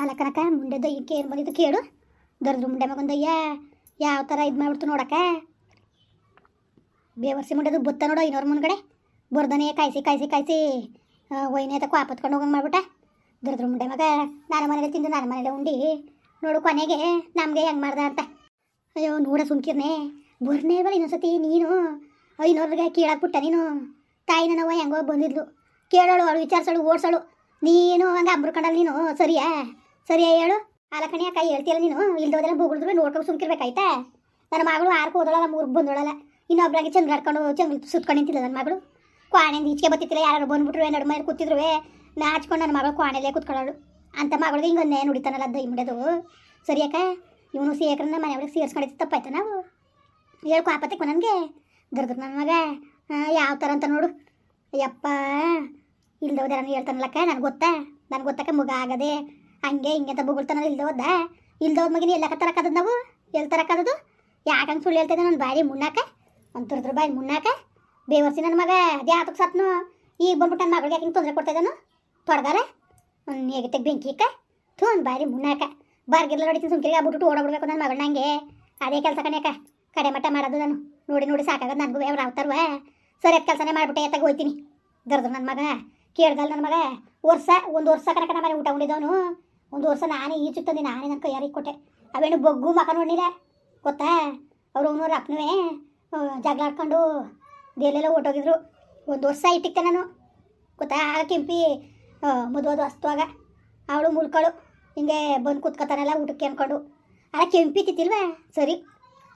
ಅಲ್ಲ ಕನಕ ಮುಂಡೆ ದೊಯ್ಯಕ್ಕೆ ಏನು ಬಂದಿದ್ದು ಕೇಳು. ದರ್ದ್ರ ಮುಂಡೆ ಮಗೊಂದಯ್ಯ, ಯಾವ ಥರ ಇದು ಮಾಡ್ಬಿಡ್ತು ನೋಡಕ್ಕ. ಬೇವರ್ಸಿ ಮುಂಡೆದು ಬುತ್ತ ನೋಡು ಐನೂರು ಮುಂದ್ಗಡೆ. ಬರ್ದನೆ ಕಾಯಿಸಿ ಕಾಯಿಸಿ ಕಾಯಿಸಿ. ಒಯ್ನೆ ತಕ್ಕ ಆಪತ್ಕೊಂಡು ಹೋಗಂಗೆ ಮಾಡ್ಬಿಟ್ಟ. ದರ್ದ್ರ ಮುಂಡೆ ಮಗ, ನಾನು ಮನೇಲಿ ತಿಂದು ನಾನು ಮನೇಲೆ ಉಂಡಿ. ನೋಡು ಕೊನೆಗೆ ನಮಗೆ ಹೆಂಗೆ ಮಾಡ್ದ ಅಂತ. ಅಯ್ಯೋ, ನೋಡ ಸುಮ್ಕಿರ್ನೆ. ಬರ್ನೇ ಬಲ್ಲ ಇನ್ನೊಂದ್ಸತಿ ನೀನು. ಐನೂರಿಗೆ ಕೇಳಾಕ್ಬಿಟ್ಟ ನೀನು. ತಾಯಿ ನನ್ನವ್ವ ಹೆಂಗೋ ಬಂದಿದ್ಲು. ಕೇಳೋಳು, ಅವಳು ವಿಚಾರಿಸೋಳು, ಓಡಿಸೋಳು. ನೀನು ಹಂಗೆ ಅಂಬ್ರಕಂಡಲ್ಲಿ ನೀನು, ಸರಿಯಾ? ಸರಿಯಾ ಹೇಳು. ಆಲಕಣಿ ಅಕ್ಕ ಹೇಳ್ತಿಲ್ಲ ನೀನು? ಇಲ್ದೋದೆಲ್ಲ ಬುಗುಳಿದ್ರು ನೋಡ್ಕೊಂಡು ಸುಮ್ಕಿರ್ಬೇಕಾಯ್ತಾ? ನನ್ನ ಮಗಳು ಆರ್ಕು ಓದೋಳಲ್ಲ ಮೂರು ಬಂದೋಳಲ್ಲ. ಇನ್ನೊಬ್ರಾಗಿ ಚಂದ್ರ ಆಡ್ಕೊಂಡು ಚಂದ್ರ ಸುತ್ಕೊಂಡು ನಿಂತಿಲ್ಲ ನನ್ನ ಮಗಳು. ಕ್ವಾಣೆಯಿಂದ ಈಚೆಗೆ ಬತ್ತಿತ್ತಿಲ್ಲ ಯಾರು ಬಂದ್ಬಿಟ್ರು ನಡು ಮೇಲೆ ಕೂತಿದ್ರು ನಾಚ್ಕೊಂಡು ನನ್ನ ಮಗಳು ಕ್ವಾಣೆಲ್ಲೇ ಕೂತ್ಕೊಳ್ಳೋಳು. ಅಂತ ಮಗಳಿಗೆ ಹಿಂಗೆ ನುಡಿತಾನಲ್ಲ ದೈ ಸರಿ, ಅಕ್ಕ. ಇವನು ಸೇಕ್ರನ್ನ ಮನೆ ಒಳಗೆ ಸೇರಿಸ್ಕೊಂಡಿದ್ದು ತಪ್ಪಾಯ್ತಾ ನಾವು? ಹೇಳ್ಕೊ ಆಪತ್ತೆ ನನಗೆ. ದರ್ದ್ರು ನನ್ನ ಮಗ. ಯಾವ ಥರ ಅಂತ ನೋಡು. ಯಪ್ಪ ಇಲ್ದೋದೆ ನಾನು ಹೇಳ್ತಾನಲ್ಲಕ್ಕ ನನಗೆ ಗೊತ್ತಾ? ನನಗೆ ಗೊತ್ತಕ್ಕ ಮುಗ ಆಗದೆ. ಹಂಗೆ ಹಿಂಗೆ ಅಂತ ಬುಗುಳ್ತಾನ ಇಲ್ದ ಹೋದ ಮಗಿನ ಎಲ್ಲ ತರಕದದು ನಾವು? ಎಲ್ಲಿ ತರಕದದು? ಹಂಗೆ ಸುಳ್ಳು ಹೇಳ್ತಿದ್ದೆ ನನ್ನ ಬಾಯಿ ಮುಣ್ಣಾಕ? ಒಂದು ತುರ್ದ್ರ ಬಾಯಿ ಮುನ್ನಾಕ ಬೇವರ್ಸಿ ನನ್ನ ಮಗ ಅದೇ ಆತಕ್ ಸತ್ನು. ಈಗ ಬಂದ್ಬಿಟ್ಟು ನನ್ನ ಮಗಳಿಗೆ ಯಾಕೆ ತೊಂದರೆ ಕೊಡ್ತಾ ತೊಡ್ದಾರೆ ತೊಡ್ದಾರ? ಒಂದು ಹೇಗೆ ಬೆಂಕಿ ಇಕ್ಕ? ಥೂ, ಒಂದು ಬಾರಿ ಮುನ್ನಾಕ ಬಾರ್ಗಿರ್ಲ ಹೊಡಿತೀನಿ ಸುಮ್ಕಿರಿಗೆ ಆಗ್ಬಿಟ್ಟು ಓಡಾಡ್ಬಿಡ್ಬೇಕು ನನ್ನ ಮಗಳನ್ನ ಹಂಗೆ. ಅದೇ ಕೆಲಸ ಕಣ್ಯಾಕ ಕಡೆ ಮಟ್ಟ ಮಾಡೋದು ನಾನು. ನೋಡಿ ನೋಡಿ ಸಾಕಾಗ ನನಗೂ ಬೇವ್ರ ಆಗ್ತಾರ ಸರಿ, ಅದು ಕೆಲಸನೇ ಮಾಡ್ಬಿಟ್ಟೆ, ಎತ್ತಾಗ ಹೋಯ್ತೀನಿ. ದರ್ದು ನನ್ನ ಮಗ. ಕೇಳ್ದಲ್ಲ ನನ್ನ ಮಗ. ವರ್ಷ, ಒಂದು ವರ್ಷ ಕನಕ ನಮ್ಮ ಊಟ ಉಂಡಿದವನು ಒಂದು ವರ್ಷ ನಾನೇ ಈ ನಾನೇ ನನ್ನ ಕೈಯಾರಿಗೆ ಕೊಟ್ಟೆ ಅವೇನು ಬೊಗ್ಗು ಮಕ ನೋಡಿಲ್ಲ ಗೊತ್ತಾ? ಅವ್ರು ಅವನವ್ರ ಅಪ್ಪನವೇ ಜಗಳ ಆಡ್ಕೊಂಡು ಎಲ್ಲೆಲ್ಲ ಹೊರ್ಟೋಗಿದ್ರು ಒಂದು ವರ್ಷ ಇಟ್ಟಿಕ್ತೆ ನಾನು. ಗೊತ್ತಾ? ಆಗ ಕೆಂಪಿ ಮದುವದು ಅಸ್ತುವಾಗ ಅವಳು ಮುಳ್ಕಳು. ಹಿಂಗೆ ಬಂದು ಕೂತ್ಕೊತಾನಲ್ಲ ಊಟಕ್ಕೆ ಅಂದ್ಕೊಂಡು ಅಲ್ಲ, ಕೆಂಪಿ ತಿತ್ತಿಲ್ವಾ ಸರಿ.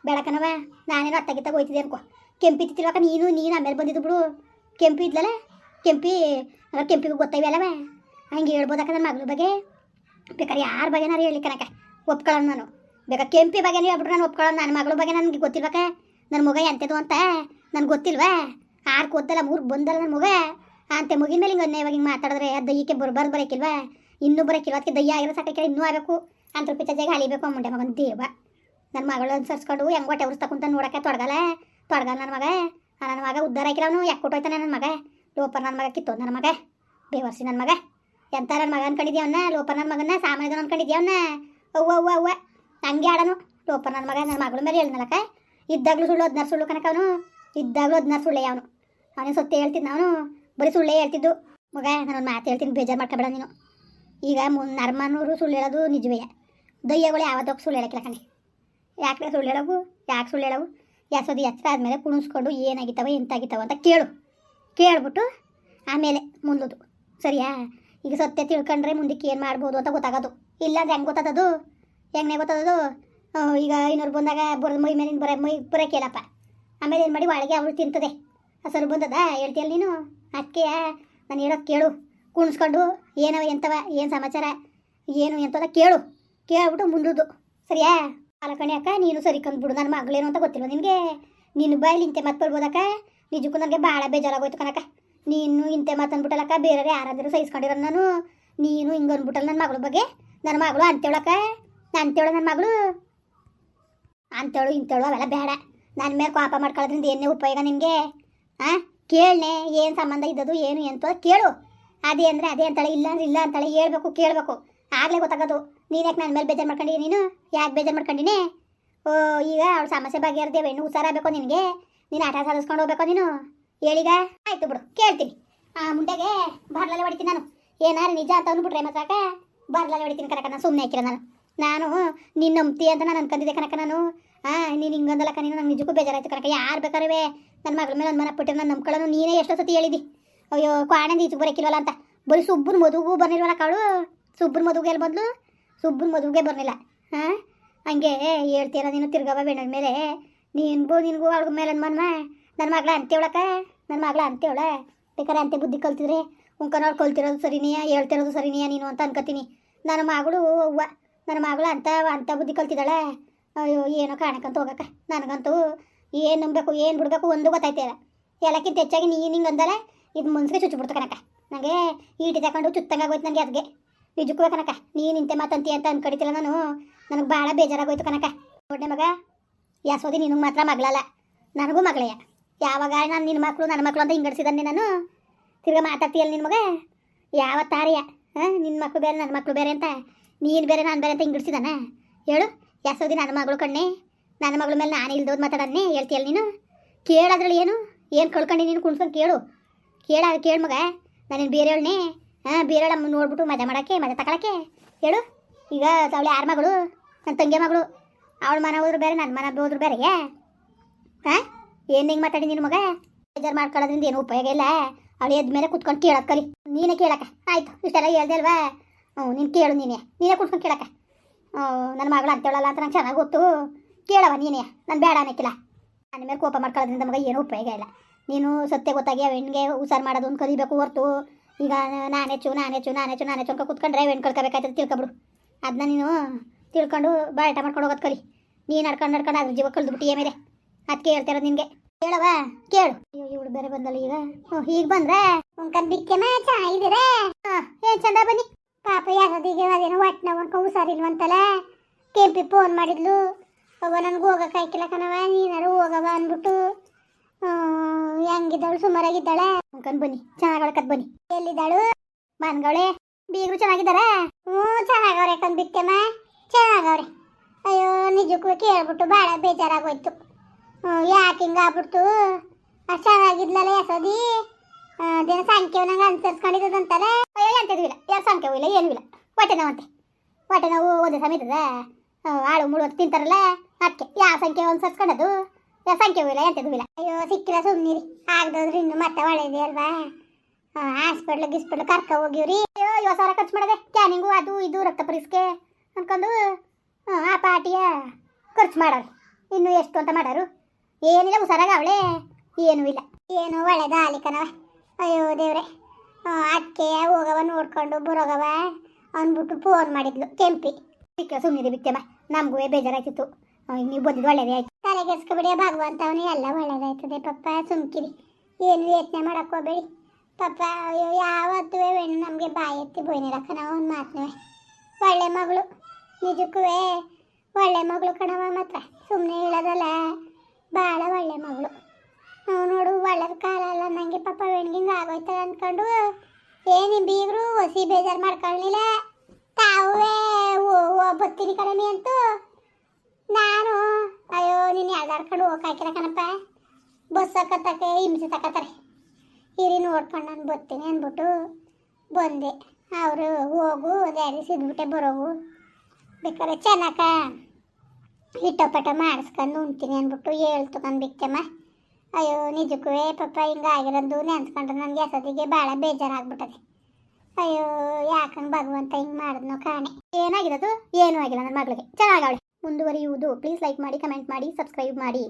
ಬೆಳಕನವ ನಾನೇನು ಅತ್ತಾಗಿತ್ತಾಗ ಹೋಯ್ತಿದ್ದೆ ಅನ್ಕೋ. ಕೆಂಪಿ ತಿತ್ತಿಲ್ವಕ್ಕ ನೀನು ನೀನು ಆಮೇಲೆ ಬಂದಿದ್ದು ಬಿಡು. ಕೆಂಪಿ ಇದ್ಲಲ್ಲ? ಕೆಂಪಿ ಕೆಂಪಿಗೆ ಗೊತ್ತೈವೆ ಅಲ್ಲವ ಹಂಗೆ ಹೇಳ್ಬೋದಕ್ಕ ನನ್ನ ಮಗಳ ಬಗ್ಗೆ? ಬೇಕಾದ್ರೆ ಯಾರ ಬಗ್ಗೆನಾರು ಹೇಳಿ ಕನಕ ಒಪ್ಕೊಳ್ಳೋಣ ನಾನು. ಬೇಕಾ ಕೆಂಪಿ ಬಗ್ಗೆ ಹೇಳ್ಬಿಟ್ರೆ ನಾನು ಒಪ್ಕೊಳ್ಳೋಣ ನನ್ನ ಮಗಳ ಬಗ್ಗೆ ನನಗೆ ಗೊತ್ತಿಲ್ವಕ್ಕ? ನನ್ನ ಮಗ ಎಂಥದ್ದು ಅಂತ? ನನಗೆ ಗೊತ್ತಿಲ್ವಾ? ಆರು ಕೂದಲ್ಲ ಮೂರು ಬಂದಲ್ಲ ನನ್ನ ಮಗ? ಅಂತ ಮುಗಿನ ಮೇಲೆ ಹಿಂಗೆ ಇವಾಗ ಹಿಂಗೆ ಮಾತಾಡಿದ್ರೆ ಅದು ದಯ್ಯಕ್ಕೆ ಬರ್ಬಾರ್ದು ಬರೋಕಿಲ್ವಾ? ಇನ್ನೂ ಬರೋಕಿಲ್ವ? ಅದಕ್ಕೆ ದಯ್ಯ ಆಗಿರೋ ಸಾಕಕ್ಕೆ ಇನ್ನೂ ಆಗಬೇಕು. ಅಂತ ರೂಪಾಯಿ ಚಜ್ಜಾಗ ಅಳಿಬೇಕು ಮುಂಡೆ ಮಗನ. ದೇವ ನನ್ನ ಮಗಳು ಅನ್ಸರ್ಸ್ಕೊಂಡು ಹೆಂಗೆ ಹೊಟ್ಟೆ ಉರ್ಸ್ತಾ ಕುಂತ ನೋಡಕ್ಕೆ ತೊಡಗಲ್ಲ? ತೊಡಗಲ್ಲ ನನ್ನ ಮಗ? ನನ್ನ ಮಗ ಉದ್ದಾರ ಹಾಕಿಲ್ಲ ಅವನು. ಯಾಕೆ ಕೊಟ್ಟೋಯ್ತಾನೆ ನನ್ನ ಮಗ? ಲೋಪರ್ ನನ್ನ ಮಗ ಕಿತ್ತೋದು ನನ್ನ ಮಗ? ಬೇವರ್ಸಿ ನನ್ನ ಮಗ? ಎಂತ ಮಗನ್ ಮಗ ಲೋಪನ ಲೋಪರ್ ನನ್ನ ಮಗನ ಸಾಮಾನ್ಯದ ಅನ್ಕೊಂಡಿದ್ಯ ಅವನ್ನ ಅವ್ವ ಅವ್ವ ಅವ್ವ. ಹಂಗೆ ಆಡನು. ಲೋಪನ ಮಗ ನನ್ನ ಮಗಳ ಮೇಲೆ ಹೇಳ್ದನಲಕ್ಕ ಇದ್ದಾಗಲೂ ಸುಳ್ಳು, ಹದಿನಾರು ಸುಳ್ಳು ಕನಕ ಅವನು. ಇದ್ದಾಗಲೂ ಹದಿನಾರು ಸುಳ್ಳೇ ಅವನು. ಅವನೇ ಸೊತ್ತೆ ಹೇಳ್ತಿದ್ದ ಅವನು. ಬರೀ ಸುಳ್ಳೇ ಹೇಳ್ತಿದ್ದು. ಮಗ ನಾನೊಂದು ಮಾತು ಹೇಳ್ತೀನಿ, ಬೇಜಾರು ಮಾಡ್ಕೊಬೇಡ ನೀನು. ಈಗ ಮುನ್ ನರ್ಮನೂರು ಸುಳ್ಳು ಹೇಳೋದು ನಿಜವೇ. ದಯ್ಯಗಳು ಯಾವತ್ತೋಗಿ ಸುಳ್ಳು ಹೇಳಕ್ಕಿಲ್ಲ ಕಣೆ. ಯಾಕೆ ಸುಳ್ಳು ಹೇಳವು ಯಾಕೆ ಸುಳ್ಳು ಹೇಳವು ಯಾಸೋದು ಎಚ್ಚರ ಆದಮೇಲೆ ಕುಣಿಸ್ಕೊಂಡು ಏನಾಗಿತ್ತವ, ಎಂತಾಗಿತ್ತವ ಅಂತ ಕೇಳು. ಕೇಳ್ಬಿಟ್ಟು ಆಮೇಲೆ ಮುಂದೋದು ಸರಿಯಾ? ಈಗ ಸತ್ಯ ತಿಳ್ಕೊಂಡ್ರೆ ಮುಂದಕ್ಕೆ ಏನು ಮಾಡ್ಬೋದು ಅಂತ ಗೊತ್ತಾಗೋದು. ಇಲ್ಲಾಂದ್ರೆ ಹೆಂಗೆ ಗೊತ್ತದದು? ಹೆಂಗೆ ಗೊತ್ತದದು? ಈಗ ಇನ್ನೊರು ಬಂದಾಗ ಬರೋದು ಮೈ ಮೇಲಿನ ಬರ ಮೈ ಬರೋಕೇಲಪ್ಪ ಆಮೇಲೆ ಏನು ಮಾಡಿ ಒಳಗೆ ಅವಳು ತಿಂತದೆ. ಹಸರು ಬಂದದ ಹೇಳ್ತೀಯಲ್ಲ ನೀನು? ಅದಕ್ಕೆ ನಾನು ಹೇಳೋದು ಕೇಳು. ಕುಣಿಸ್ಕೊಂಡು ಏನವ ಎಂತವ, ಏನು ಸಮಾಚಾರ, ಏನು ಎಂಥದ ಕೇಳು. ಕೇಳ್ಬಿಟ್ಟು ಮುಂದುದು ಸರಿಯಾ? ಅಲಕಣಿ ಅಕ್ಕ, ನೀನು ಸರಿ ಕಂದ್ಬಿಡು ನನ್ನ ಮಗಳೇನು ಅಂತ ಗೊತ್ತಿಲ್ಲ ನಿನಗೆ. ನಿನ್ನ ಬಾಯಲ್ಲಿ ಇಂತೆ ಮತ್ತೆ ಬರ್ಬೋದಕ್ಕ ನಿಜಕ್ಕೂ ನನಗೆ ಭಾಳ ಬೇಜಾರಾಗೋಯ್ತು ಕಣಕ್ಕ. ನೀನು ಇಂತೆ ಮಾತನ್ಬಿಟ್ಟಲಕ್ಕ ಬೇರೆ ಯಾರಾದರೂ ಸಹಿಸ್ಕೊಂಡಿರೋ ನಾನು. ನೀನು ಹಿಂಗೆ ಅಂದ್ಬಿಟ್ಟಲ್ಲ ನನ್ನ ಮಗಳ ಬಗ್ಗೆ. ನನ್ನ ಮಗಳು ಅಂತೇಳಕ್ಕ ಅಂತೇಳು ನನ್ನ ಮಗಳು. ಅಂತೇಳು ಇಂತೇಳು ಅವೆಲ್ಲ ಬೇಡ. ನನ್ನ ಮೇಲೆ ಕೋಪ ಮಾಡ್ಕೊಳ್ಳೋದ್ರಿಂದ ಏನೇ ಉಪಯೋಗ ನಿನಗೆ ಹಾಂ ಕೇಳನೆ, ಏನು ಸಂಬಂಧ ಇದ್ದದು ಏನು ಎಂತ ಕೇಳು. ಅದೇ ಅಂದರೆ ಅದೇ ಅಂತಾಳೆ, ಇಲ್ಲ ಅಂದ್ರೆ ಇಲ್ಲ ಅಂತಾಳೆ ಹೇಳ್ಬೇಕು, ಕೇಳಬೇಕು. ಆಗಲೇ ಗೊತ್ತಾಗೋದು. ನೀನು ಯಾಕೆ ನನ್ನ ಮೇಲೆ ಬೇಜಾರು ಮಾಡ್ಕೊಂಡಿ ನೀನು? ಯಾಕೆ ಬೇಜಾರು ಮಾಡ್ಕೊಂಡಿನಿ? ಓ, ಈಗ ಅವಳ ಸಮಸ್ಯೆ ಬಗೆಹರಿದೇವೆ. ಇನ್ನು ಹುಷಾರಾಗಬೇಕು ನಿನಗೆ? ನೀನು ಆಟ ಸಾಧಿಸ್ಕೊಂಡು ಹೋಗ್ಬೇಕು ನೀನು? ಹೇಳೀಗ? ಆಯ್ತು ಬಿಡು, ಕೇಳ್ತೀನಿ. ಆ ಮುಂಡೆಗೆ ಬರ್ಲಲ್ಲೇ ಹೊಡಿತೀನಿ ನಾನು. ಏನಾರು ನಿಜ ಅಂತ ಅಂದ್ಬಿಟ್ರೆ ಮಸಾಕ ಬರ್ಲಲ್ಲೇ ಹೊಡಿತೀನಿ ಕನಕ ನಾನು ಸುಮ್ಮನೆ ಹಾಕಿರ ನಾನು. ನಾನು, ನೀನು ನಂಬ್ತಿ ಅಂತ ನಾನು ಅನ್ಕೊಂಡಿದ್ದೆ ಕನಕ ನಾನು. ಹಾಂ ನೀನು ಹಿಂಗಂದಲ್ಲ ನೀನು ನಂಗೆ ನಿಜಕ್ಕೂ ಬೇಜಾರಾಯ್ತು ಕನಕ ಯಾರು ಬೇಕಾರವೇ ನನ್ನ ಮಗಳ ಮೇಲೆ ಒಂದು ಮನ ಪುಟ್ಟಿರ ನಾನು ನಂಬ್ಕೊಳ್ಳೋನು ನೀನೇ ಎಷ್ಟೋ ಸತಿ ಹೇಳಿದಿ. ಅಯ್ಯೋ, ಕ್ವಾಣೆಂದು ಈಚೆಗೆ ಬರೋಕ್ಕಿಲ್ವಲ್ಲ ಅಂತ. ಬರೀ ಸುಬ್ಬನ ಮದುವೆಗೂ ಬರ್ನಿಲ್ವಲ್ಲ ಕಾಳು ಸುಬ್ಬನ ಮದುವೆಗೆ ಎಲ್ಲಿ ಬಂದ್ಲು? ಸುಬ್ಬನ ಮದುವೆಗೆ ಬರ್ನಿಲ್ಲ ಹಾಂ ಹಂಗೆ ಹೇಳ್ತೀರ ನೀನು ತಿರ್ಗವ ಬೆಣ್ಣ ಮೇಲೆ. ನಿನ್ಗೂ, ನಿನಗೂ ಅವಳ ಮೇಲೆ ಮನ್ಮ. ನನ್ನ ಮಗಳ ಅಂತೇವಳಕ್ಕ ನನ್ನ ಮಗಳ ಅಂತೇವಳ ಬೇಕಾದ್ರೆ ಅಂತೆ ಬುದ್ಧಿ ಕಲ್ತಿದ್ರೆ ಉಂಕನವ್ರು ಕಲ್ತಿರೋದು ಸರಿನೇ, ಹೇಳ್ತಿರೋದು ಸರಿನೇ ನೀನು ಅಂತ ಅನ್ಕೋತೀನಿ ನನ್ನ ಮಗಳು ಅವ್ವ, ನನ್ನ ಮಗಳು ಅಂತ ಅಂತ ಬುದ್ಧಿ ಕಲ್ತಿದ್ದಾಳೆ. ಅಯ್ಯೋ, ಏನೋ ಕಾಣಕ್ಕಂತ ಹೋಗಕ್ಕ. ನನಗಂತೂ ಏನು ನಂಬಬೇಕು, ಏನು ಬಿಡಬೇಕು ಒಂದು ಗೊತ್ತಾಯ್ತಿಲ್ಲ ಎಲ್ಲಕ್ಕಿಂತ ಹೆಚ್ಚಾಗಿ ನೀನು ನಿಂಗೆ ಅಂದಲ್ಲ ಇದು ಮನ್ಸಿಗೆ ಚುಚ್ಚಿಬಿಡ್ತು ಕನಕ ನನಗೆ ಈಟಿ ತಗೊಂಡು ಚುತ್ತಂಗಾಗೋಯ್ತು ನನಗೆ ಅದಕ್ಕೆ ನಿಜಕ್ಕೂ ಕನಕ ನೀನು ಇಂತೆ ಮಾತಂತಿ ಅಂತ ಅನ್ಕಡಿತಿಲ್ಲ ನಾನು. ನನಗೆ ಭಾಳ ಬೇಜಾರಾಗೋಯ್ತು ಕನಕ ದೊಡ್ಡ ಮಗ, ಯಾಸೋದಿ ನಿನಗೆ ಮಾತ್ರ ಮಗಳಲ್ಲ. ನನಗೂ ಮಗಳಯ್ಯ. ಯಾವಾಗ ನಾನು ನಿನ್ನ ಮಕ್ಕಳು ನನ್ನ ಮಕ್ಕಳು ಅಂತ ಹಿಂಗಡಿಸಿದನ್ನೇ ನಾನು. ತಿರ್ಗಾ ಮಾತಾಡ್ತೀಯಲ್ಲ ನಿನ್ನ ಮಗ? ಯಾವ ತಾರಿಯ ಹಾಂ? ನಿನ್ನ ಮಕ್ಕಳು ಬೇರೆ ನನ್ನ ಮಕ್ಕಳು ಬೇರೆ ಅಂತ? ನೀನು ಬೇರೆ, ನಾನು ಬೇರೆ ಅಂತ ಹಿಂಗಿಡ್ಸಿದಾನ? ಹೇಳು, ಯಾಸೋದಿ ನನ್ನ ಮಗಳು ಕಣ್ಣೆ. ನನ್ನ ಮಗಳ ಮೇಲೆ ನಾನು ಇಲ್ದೋದು ಮಾತಾಡನ್ನೇ ಹೇಳ್ತೀಯಲ್ಲ ನೀನು? ಕೇಳೋದ್ರಲ್ಲಿ ಏನು? ಏನು ಕಳ್ಕೊಂಡು ನೀನು ಕುಣ್ಸ್ಕೊಂಡು ಕೇಳು. ಕೇಳ ಕೇಳು ಮಗ. ನಾನು ಬೇರೆ ಹೇಳನೆ ಹಾಂ ಬೇರೆ ನೋಡ್ಬಿಟ್ಟು ಮಜಾ ಮಾಡೋಕ್ಕೆ, ಮಜಾ ತಗೊಳಕ್ಕೆ ಹೇಳು. ಈಗ ಅವಳು ಯಾರ ಮಗಳು? ನನ್ನ ತಂಗಿ ಮಗಳು. ಅವಳ ಮನ ಹೋದ್ರು ಬೇರೆ ನನ್ನ ಮನ ಹೋದ್ರು ಬೇರೆ ಹಾಂ? ಏನು ಹಿಂಗೆ ಮಾತಾಡಿ ನಿನ್ ಮಗ? ಬೇಜಾರು ಮಾಡ್ಕೊಳ್ಳೋದ್ರಿಂದ ಏನು ಉಪಯೋಗ ಇಲ್ಲ. ಅಳಿಯದ ಮೇಲೆ ಕುತ್ಕೊಂಡು ಕೇಳಕ್ಕೆ ಕಲಿ. ನೀನೇ ಕೇಳಕ ಆಯ್ತು, ಇಷ್ಟೆಲ್ಲ ಹೇಳ್ದೆ ಅಲ್ವಾ? ಹ್ಞೂ ನೀನು ಕೇಳು ನೀನೇ. ನೀನೇ ಕುತ್ಕೊಂಡು ಹ್ಞೂ ನನ್ನ ಮಗಳು ಅಂತೇಳಲ್ಲ ಅಂತ ನಂಗೆ ಚೆನ್ನಾಗಿ ಗೊತ್ತು. ಕೇಳವ ನೀನೇ. ನಾನು ಬೇಡ ಅನ್ನಕ್ಕಿಲ್ಲ ನನ್ನ ಮೇಲೆ ಕೋಪ ಮಾಡ್ಕೊಳ್ಳೋದ್ರಿಂದ ಮಗ ಏನೂ ಉಪಯೋಗ ಇಲ್ಲ. ನೀನು ಸತ್ಯ ಗೊತ್ತಾಗಿ ಹೆಣ್ಣಿಗೆ ಹುಷಾರು ಮಾಡೋದು ಒಂದು ಕಲಿಬೇಕು ಹೊರ್ತು. ಈಗ ನಾನೆಚ್ಚು ನಾನೆಚ್ಚು ನಾನೆಚ್ಚು ನಾನೆಚ್ಚು ಅಂತ ಕುತ್ಕೊಂಡ್ರೆ ಹೆಣ್ಣು ಕಳ್ಕೊಬೇಕಾಯ್ತದೆ ತಿಳ್ಕೊಬಿಡು. ಅದನ್ನ ನೀನು ತಿಳ್ಕೊಂಡು ಬಾಟ ಮಾಡ್ಕೊಂಡು ಹೋಗೋದು ಕಲಿ. ನೀನು ನಡ್ಕೊಂಡು ನಡ್ಕೊಂಡು ಅದ್ರ ಜೀವ ಕಳೆದ್ಬಿಟ್ಟು ಮೇಲೆ. ಅದಕ್ಕೆ ಹೇಳ್ತಿರೋದು ನಿನಗೆ. ಕೇಳವ ಕೇಳು. ಅಯ್ಯೋ, ಇವಳು ಬೇರೆ ಬಂದಲ್ಲ ಈಗ. ಹ್ಞೂ ಈಗ ಬಂದ್ರೆ ಉಂಕನ್ ಚೆನ್ನಾಗಿದ್ದೀರಾ ಹಾಂ ಏನು ಚಂದ ಬನ್ನಿ. ಪಾಪ ಯಾಸದಿಗೆ ಅದೇನೋ ಹೊಟ್ಟೆ ನೋವು ಹುಷಾರಿಲ್ವಂತಲ್ಲ. ಕೆಂಪಿ ಫೋನ್ ಮಾಡಿದ್ಲು. ಅವ ನನಗೆ ಹೋಗಕ್ಕೆ ಆಯ್ಕಿಲ್ಲ ಕಣವ ನೀನಾರು ಹೋಗವ ಅಂದ್ಬಿಟ್ಟು ಹೆಂಗಿದ್ದಾಳು, ಸುಮಾರಾಗಿದ್ದಾಳೆ. ಅನ್ಕೊಂಡ್ ಬನ್ನಿ ಚೆನ್ನಾಗಳಕತ್ ಬನ್ನಿ. ಎಲ್ಲಿದ್ದಾಳು? ಮನ್ಗಳೇ ಬೀಗರು ಚೆನ್ನಾಗಿದ್ದಾರೆ? ಹ್ಞೂ, ಚೆನ್ನಾಗವ್ರೆ ಕಂದ್ ಬಿಕ್ಕೆಮ್ಮ ಚೆನ್ನಾಗವ್ರೆ. ಅಯ್ಯೋ, ನಿಜಕ್ಕೂ ಕೇಳ್ಬಿಟ್ಟು ಭಾಳ ಬೇಜಾರಾಗೋಯ್ತು. ಯಾಕೆ ಹಿಂಗೆ ಆಗ್ಬಿಡ್ತು? ಅಷ್ಟು ಚೆನ್ನಾಗಿದ್ಲಲ್ಲ ಯಸೋದಿ ದಿನ ಸಂಖ್ಯೆ ನಂಗೆ ಅನುಸರಿಸ್ಕೊಂಡಿದ್ದದಂತಲ್ಲ ಅಯ್ಯೋ ಎಂಥದ್ದು ಇಲ್ಲ ಯಾರು ಸಂಖ್ಯೆವೂ ಇಲ್ಲ ಏನೂ ಇಲ್ಲ. ಹೊಟ್ಟೆ ನೋವಂತೆ ಹೊಟ್ಟೆ ನಾವು ಒಂದೇ ಸಮಯದ ಆಳು ಮುಳು ಹೊತ್ತು ತಿಂತಾರಲ್ಲ? ಅದಕ್ಕೆ ಯಾವ ಸಂಖ್ಯೆ ಅನುಸರಿಸ್ಕೊಂಡದು ಯಾವ ಸಂಖ್ಯೆವೂ ಇಲ್ಲ ಎಂಥದ್ದು ಇಲ್ಲ ಅಯ್ಯೋ ಸಿಕ್ಕಿಲ್ಲ ಸುಮ್ಮನಿರಿ ಆಗದೋದ್ರೆ ಇನ್ನು ಮತ್ತೆ ಒಳ್ಳೇದೇ ಅಲ್ವಾ? ಹಾಸ್ಪಿಟ್ಲ್ ಗಿಸ್ಪಿಟ್ಲ್ ಕರ್ಕ ಹೋಗಿವ್ರಿ. ಅಯ್ಯೋ ಐವತ್ತು ಸಾವಿರ ಖರ್ಚು ಮಾಡಿದೆ. ಸ್ಕ್ಯಾನಿಂಗು ಅದು ಇದು ರಕ್ತ ಪರೀಕ್ಷೆ ಅನ್ಕೊಂಡು. ಆ, ಪಾಟಿಯ ಖರ್ಚು ಮಾಡೋರು ಇನ್ನು ಎಷ್ಟು ಅಂತ ಮಾಡೋರು ಏನಿಲ್ಲ ಹುಷಾರಾಗ ಅವಳೆ. ಏನೂ ಇಲ್ಲ. ಏನು ಒಳ್ಳೆದ ಆಲಿಕನವ ಅಯ್ಯೋ ದೇವ್ರೆ. ಅದಕ್ಕೆ ಹೋಗವ ನೋಡ್ಕೊಂಡು ಬರೋಗವ ಅಂದ್ಬಿಟ್ಟು ಫೋನ್ ಮಾಡಿದ್ಲು ಕೆಂಪಿ. ಸಿಕ್ಕ ಸುಮ್ಮನೆ ಬಿತ್ತಮ್ಮ ನಮಗೂ ಬೇಜಾರಾಯ್ತಿತ್ತು. ಆ, ನೀವು ಬಂದಿದ್ದು ಒಳ್ಳೇದೇ ಆಯ್ತು. ತಲೆಗೆಸ್ಕೊಬೇಡಿ ಭಗವಂತವನು ಎಲ್ಲ ಒಳ್ಳೇದಾಯ್ತದೆ ಪಪ್ಪ. ಸುಮ್ಕಿರಿ. ಏನು ಯೋಚನೆ ಮಾಡಕ್ ಹೋಗ್ಬೇಡಿ. ಅಯ್ಯೋ ಯಾವತ್ತೂ ನಮಗೆ ಬಾಯಿ ಎತ್ತಿ ಬೋಯ್ನಿರಕ್ಕ ನಾವು ಒಂದು ಮಾತನೇ ಒಳ್ಳೆ ಮಗಳು. ನಿಜಕ್ಕೂ ಒಳ್ಳೆ ಮಗಳು ಕಣವ ಮಾತ್ರ. ಸುಮ್ಮನೆ ಹೇಳೋದಲ್ಲ. ಭಾಳ ಒಳ್ಳೆ ಮಗಳು. ನಾವು ನೋಡು, ಒಳ್ಳೆದ ಕಾಲ ಅಲ್ಲ ನನಗೆ ಪಾಪ ಹೆಣ್ಗಿಂಗೆ ಆಗೋಯ್ತಲ್ಲ ಅಂದ್ಕೊಂಡು ಏನು ಬೀಗರು ಹೊಸಿ ಬೇಜಾರು ಮಾಡ್ಕೊಳ್ಳಿಲ್ಲ ತಾವೇ ಓ ಬತ್ತೀನಿ ಕಡಿಮೆ ಅಂತೂ. ನಾನು, ಅಯ್ಯೋ ನೀನು ಎಳ್ದಾಡ್ಕೊಂಡು ಹೋಗಾಕಿರ ಕಣಪ್ಪ. ಬಸ್ ಹಾಕತ್ತಕ್ಕೆ, ಹಿಂಸೆ ತಕತ್ತಾರೆ. ಇರಿ ನೋಡ್ಕೊಂಡು ನಾನು ಬರ್ತೀನಿ ಅಂದ್ಬಿಟ್ಟು ಬಂದೆ. ಅವರು ಹೋಗು, ಒಂದು ಎರಡು ದಿವಸ ಇದ್ಬಿಟ್ಟೆ ಬರೋವು ಬೇಕಾದ್ರೆ ಚೆನ್ನಾಕ ಹಿಟ್ಟಪಟ ಮಾಡಿಸ್ಕೊಂಡು ಉಣ್ತೀನಿ ಅಂದ್ಬಿಟ್ಟು ಹೇಳ್ತಕೊಂಡು ಬಿತ್ತಮ್ಮ ಅಯ್ಯೋ, ನಿಜಕ್ಕೂ ಪಾಪ ಹಿಂಗೆ ಆಗಿರೋದು ನೆನ್ಸ್ಕೊಂಡ್ರೆ ನನಗೆ ಎಸದಿಗೆ ಭಾಳ ಬೇಜಾರಾಗ್ಬಿಟ್ಟದೆ. ಅಯ್ಯೋ, ಯಾಕಂಗೆ ಭಗವಂತ ಹಿಂಗೆ ಮಾಡಿದ್ನೋ ಕಾಣೆ. ಏನಾಗಿರೋದು? ಏನೂ ಆಗಿಲ್ಲ ನನ್ನ ಮಗಳಿಗೆ. ಚೆನ್ನಾಗವಳೆ ಮುಂದುವರಿಯುವುದು. ಪ್ಲೀಸ್ ಲೈಕ್ ಮಾಡಿ ಕಮೆಂಟ್ ಮಾಡಿ ಸಬ್ಸ್ಕ್ರೈಬ್ ಮಾಡಿ.